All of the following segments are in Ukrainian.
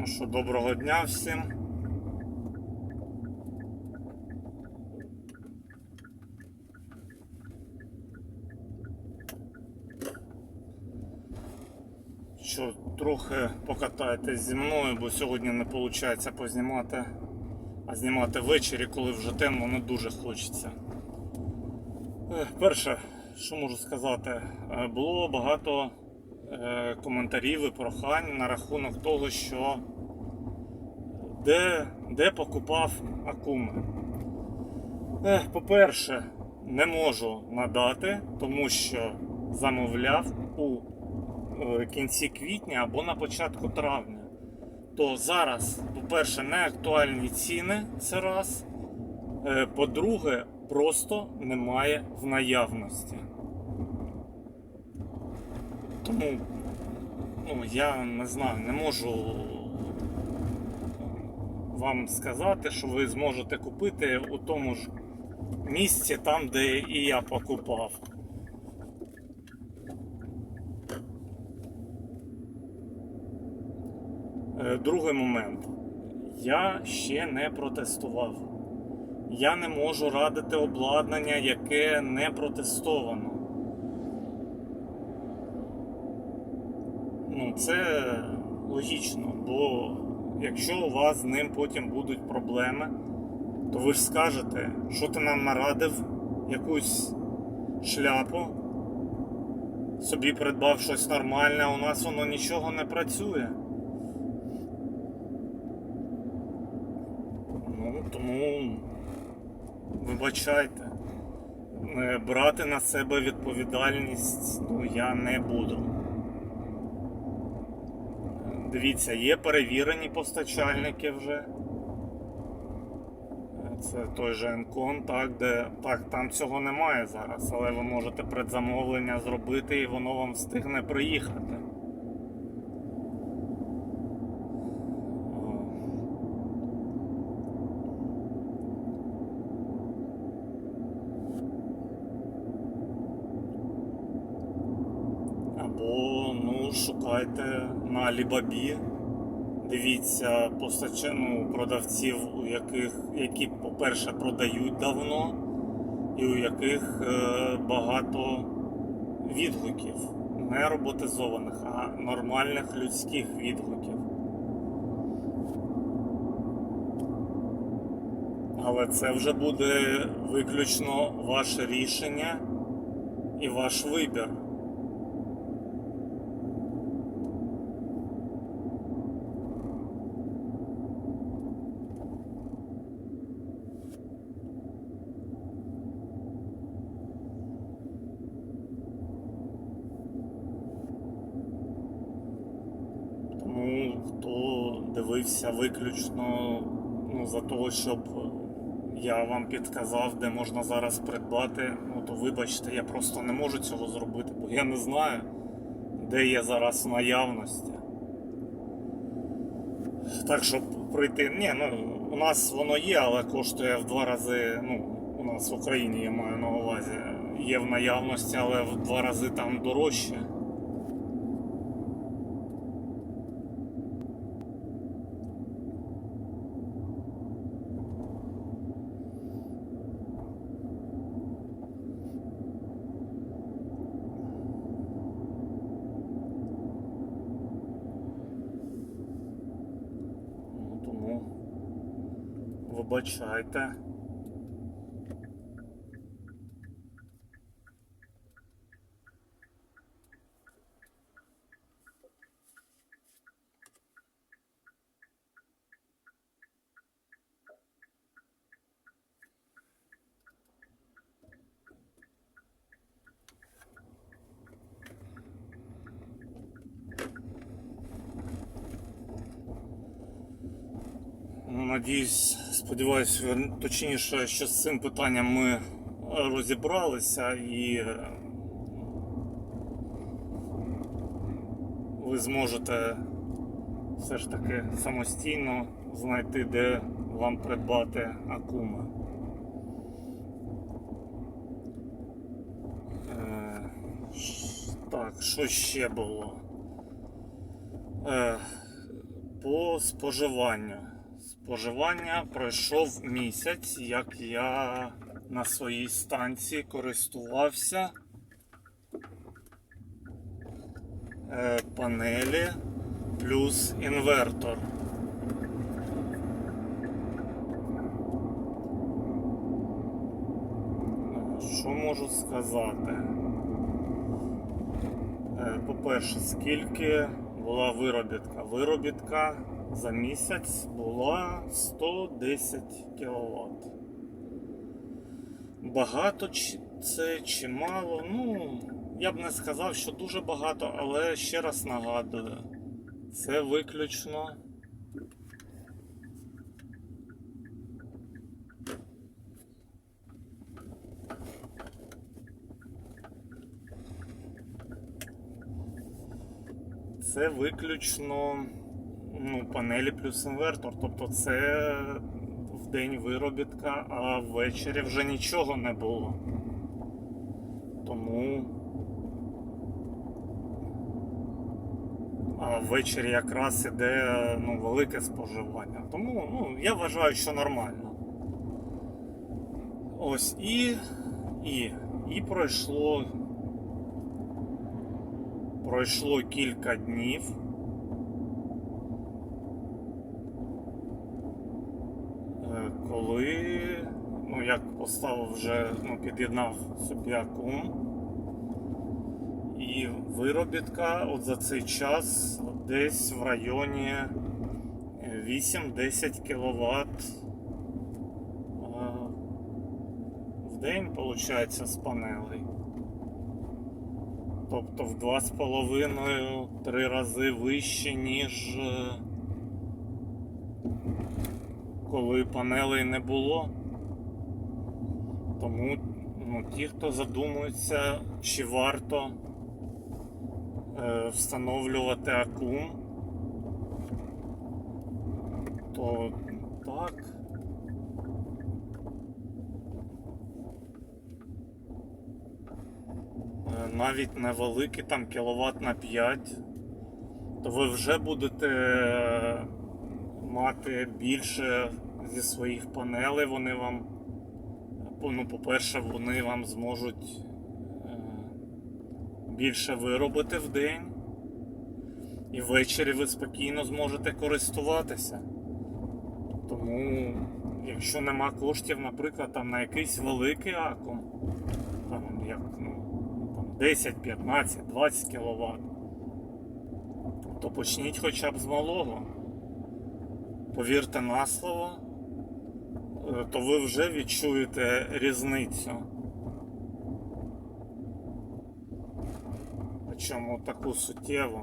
Ну що, доброго дня всім. Що, трохи покатайтесь зі мною, бо сьогодні не виходить познімати, а знімати ввечері, коли вже темно, не дуже хочеться. Е, Перше, що можу сказати, е, було багато коментарів і прохань на рахунок того, що де, де покупав акуми. Е, По-перше, не можу надати, тому що замовляв у е, кінці квітня або на початку травня. То зараз, по-перше, не актуальні ціни, це раз. Е, По-друге, просто немає в наявності. Тому ну, я не знаю, не можу вам сказати, що ви зможете купити у тому ж місці, там, де і я покупав. Е, Другий момент. Я ще не протестував. Я не можу радити обладнання, яке не протестовано. Ну, це логічно, бо якщо у вас з ним потім будуть проблеми, то ви ж скажете, що ти нам нарадив якусь шляпу, собі придбав щось нормальне, а у нас воно нічого не працює. Ну, тому вибачайте, Е, брати на себе відповідальність ну, я не буду. Дивіться, є перевірені постачальники вже. Це той же Енкон, так, де так, там цього немає зараз, але ви можете предзамовлення зробити і воно вам встигне приїхати. Або ну, шукайте на Alibaba. Дивіться постача... ну, продавців, у яких, які, по-перше, продають давно, і у яких е, багато відгуків. Не роботизованих, а нормальних людських відгуків. Але це вже буде виключно ваше рішення і ваш вибір. Тому хто дивився виключно ну, за того, щоб я вам підказав, де можна зараз придбати, ну то вибачте, я просто не можу цього зробити, бо я не знаю, де є зараз наявності. Так, щоб прийти. Ні, ну у нас воно є, але коштує в два рази. Ну, у нас в Україні я маю на увазі. Є в наявності, але в два рази там дорожче. Вибачайте. Ну, Надіюсь, сподіваюся, вер- точніше, що з цим питанням ми е, розібралися і е, ви зможете все ж таки самостійно знайти, де вам придбати акуми. Е, Так, що ще було? По споживанню. Споживання пройшов місяць, як я на своїй станції користувався е, панелі плюс інвертор. Що можу сказати? Е, По-перше, скільки була виробітка? Виробітка за місяць була 110 кВт. Багато це чи мало? Ну, я б не сказав, що дуже багато, але ще раз нагадую, це виключно. Це виключно ну, панелі плюс інвертор. Тобто це в день виробітка, а ввечері вже нічого не було. Тому. А ввечері якраз іде ну, велике споживання. Тому ну, я вважаю, що нормально. Ось і. І, і пройшло Пройшло кілька днів. Е, Коли, ну як поставив вже, ну, під'єднав собі акум. І виробітка от за цей час десь в районі 8-10 кВт в день, виходить, з панелей. Тобто в 2,5-3 рази вище, ніж е, коли панелей не було. Тому ну, ті, хто задумується, чи варто е, встановлювати акум, то так. Е, навіть невеликий, там кіловат на 5, то ви вже будете мати більше зі своїх панелей. Вони вам, ну, по-перше, вони вам зможуть е, більше виробити в день. І ввечері ви спокійно зможете користуватися. Тому, якщо нема коштів, наприклад, там на якийсь великий акум, там як ну, 10, 15, 20 кВт, то почніть хоча б з малого. Повірте на слово, то ви вже відчуєте різницю. Причому таку суттєву.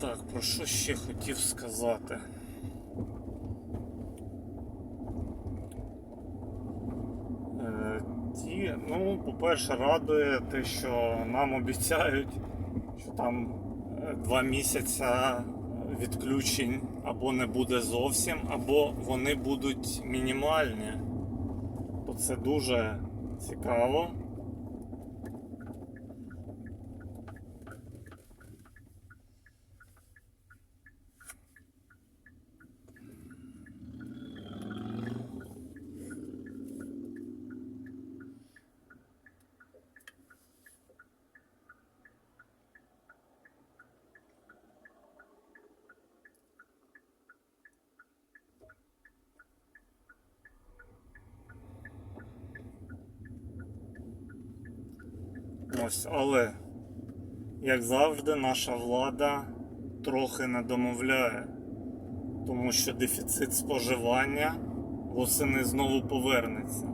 Так, про що ще хотів сказати? Е, Ті, ну, по-перше, радує те, що нам обіцяють, що там е, два місяці відключень або не буде зовсім, або вони будуть мінімальні. То це дуже цікаво. Ось, але, як завжди, наша влада трохи не домовляє, тому що дефіцит споживання восени знову повернеться. Е,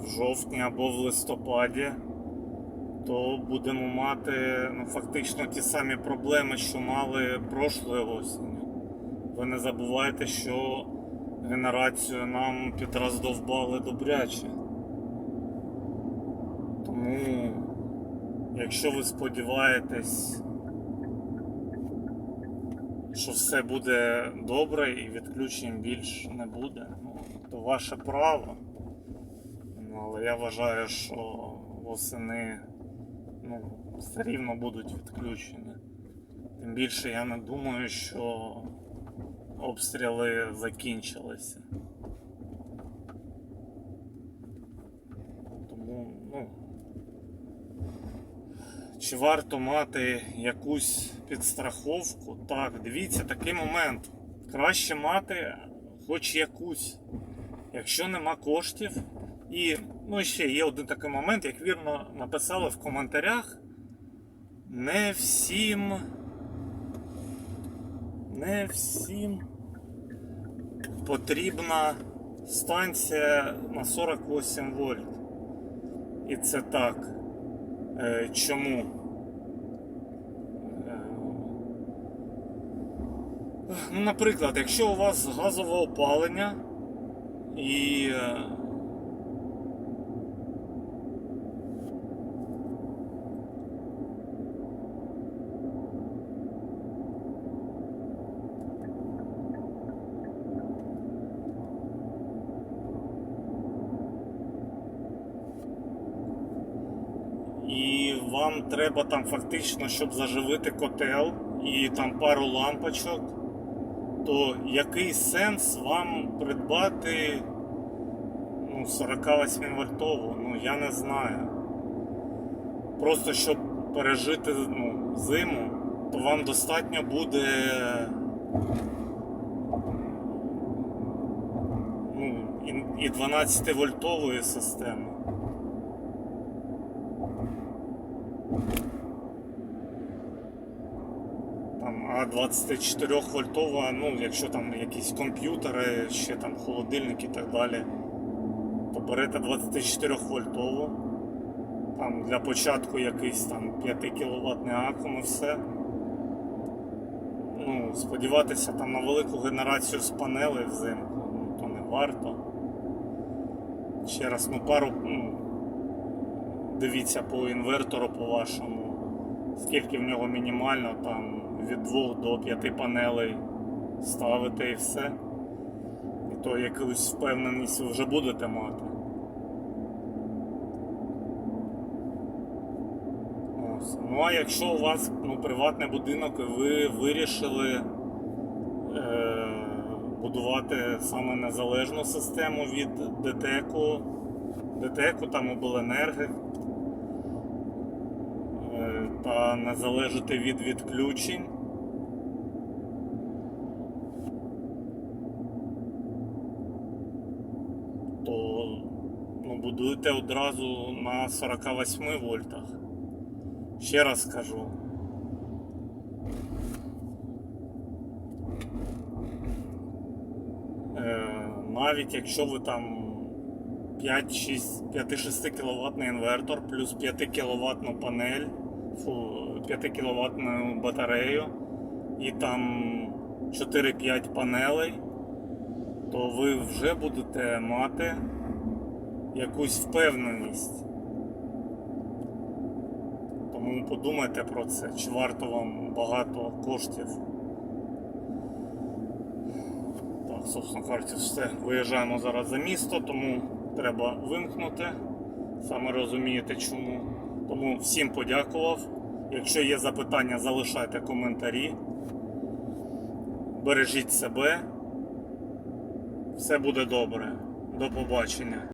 В жовтні або в листопаді, то будемо мати ну, фактично ті самі проблеми, що мали прошлої осені. Ви не забувайте, що генерацію нам підроздовбали добряче. Тому, якщо ви сподіваєтесь, що все буде добре і відключень більш не буде, ну, то ваше право. Ну, але я вважаю, що восени ну, все рівно будуть відключені. Тим більше я не думаю, що обстріли закінчилися. Тому, ну. Чи варто мати якусь підстраховку? Так, дивіться, такий момент. Краще мати хоч якусь. Якщо нема коштів. І ну, ще є один такий момент, як вірно написали в коментарях. Не всім. Не всім потрібна станція на 48 вольт. І це так. Е, Чому? Е, Ну, наприклад, якщо у вас газове опалення і е, і вам треба там фактично, щоб заживити котел і там пару лампочок, то який сенс вам придбати ну, 48 вольтову? Ну я не знаю. Просто щоб пережити ну, зиму, то вам достатньо буде ну, і- і 12 вольтової системи. Там, а 24 вольтова, ну, якщо там якісь комп'ютери, ще там холодильник і так далі, то берете 24 вольтову. Там для початку якийсь там 5 кВт акум і все. Ну, сподіватися там на велику генерацію з панелей взимку, ну, то не варто. Ще раз, ну пару. Ну, дивіться по інвертору по вашому скільки в нього мінімально, там від 2 до 5 панелей ставити і все. І то якусь впевненість ви вже будете мати. Ось. Ну а якщо у вас ну, приватний будинок і ви вирішили е, будувати саме незалежну систему від ДТЕКу, ДТЕКу там обленерги, е, та не залежати від відключень. То ну, одразу на 48 вольтах. Ще раз скажу. Е, навіть якщо ви там 5-6 кВт інвертор плюс 5 кВт панель, фу, 5 кВт батарею і там 4-5 панелей, то ви вже будете мати якусь впевненість. Тому подумайте про це, чи варто вам багато коштів. Так, собственно кажучи, все. Виїжджаємо зараз за місто, тому треба вимкнути. Саме розумієте чому. Тому всім подякував. Якщо є запитання, залишайте коментарі. Бережіть себе. Все буде добре. До побачення.